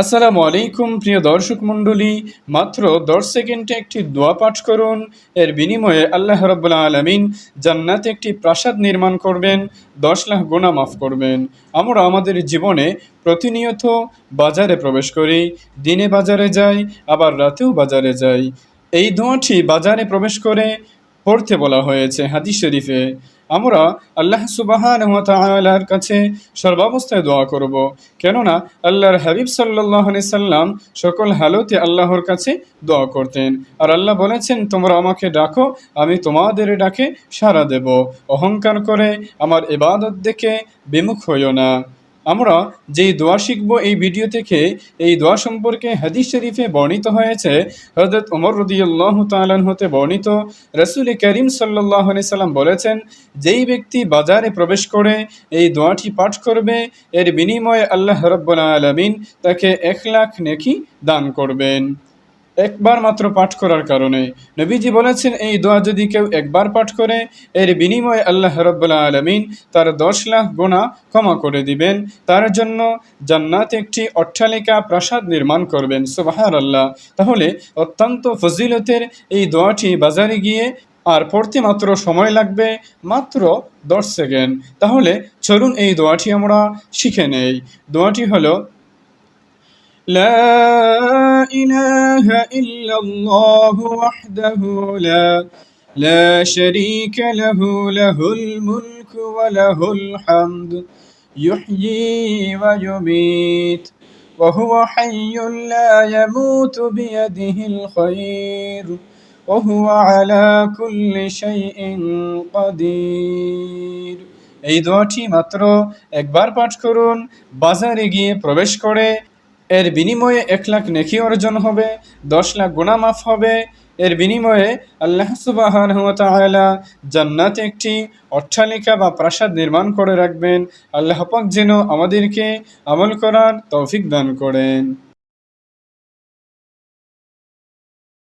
আসসালামু আলাইকুম, প্রিয় দর্শক মণ্ডলী। মাত্র দশ সেকেন্ডে একটি দোয়া পাঠ করুন। এর বিনিময়ে আল্লাহ রব্বুল্লা আলমিন জান্নাতে একটি প্রাসাদ নির্মাণ করবেন, দশ লাখ গোনা মাফ করবেন। আমরা আমাদের জীবনে প্রতিনিয়ত বাজারে প্রবেশ করি, দিনে বাজারে যাই, আবার রাতেও বাজারে যাই। এই দোয়াটি বাজারে প্রবেশ করে পড়তে বলা হয়েছে হাদিস শরীফে। আমরা আল্লাহ সুবাহান তালার কাছে সর্বাবস্থায় দোয়া করব। কেননা আল্লাহর হাবিব সাল্লাহ সাল্লাম সকল হালতে আল্লাহর কাছে দোয়া করতেন। আর আল্লাহ বলেছেন, তোমরা আমাকে ডাকো, আমি তোমাদের ডাকে সাড়া দেব। অহংকার করে আমার ইবাদত দেখে বিমুখ হইও না। আমরা যেই দোয়া শিখব এই ভিডিও থেকে, এই দোয়া সম্পর্কে হাদিস শরীফে বর্ণিত হয়েছে হজরত ওমর রদিউল্লাহ তালন হতে বর্ণিত, রসুল করিম সাল্লাহ সাল্লাম বলেছেন, যেই ব্যক্তি বাজারে প্রবেশ করে এই দোয়াটি পাঠ করবে, এর বিনিময়ে আল্লাহ রব্বুল আলমিন তাকে এক লাখ নেকি দান করবেন। একবার মাত্র পাঠ করার কারণে। নবীজি বলেছেন, এই দোয়া যদি কেউ একবার পাঠ করে, এর বিনিময়ে আল্লাহ রব্বুল্লা আলমিন তার দশ লাখ গোনা ক্ষমা করে দিবেন। তার জন্য জান্নাত একটি অট্টালিকা প্রাসাদ নির্মাণ করবেন সুবাহার আল্লাহ তাহলে অত্যন্ত ফজিলতের এই দোয়াটি বাজারে গিয়ে আর পড়তে মাত্র সময় লাগবে মাত্র দশ সেকেন্ড। তাহলে চলুন এই দোয়াটি আমরা শিখে নেই। দোয়াটি হলো لا إله إلا الله وحده لا لا شريك له له الملك وله الحمد يحيي ويميت وهو حي لا يموت بيده الخير وهو على كل شيء قدير এই দোয়াটি মাত্র একবার পাঠ করুন বাজারে গিয়ে প্রবেশ করে এর বিনিময়ে এক লাখ নেকি অর্জন হবে, দশ লাখ গুণামাফ হবে। এর বিনিময়ে আল্লাহ সুবাহ জান্নাতে একটি অট্টালিকা বা প্রাসাদ নির্মাণ করে রাখবেন। আল্লাহ পাক যেন আমাদেরকে আমল করার তৌফিক দান করেন।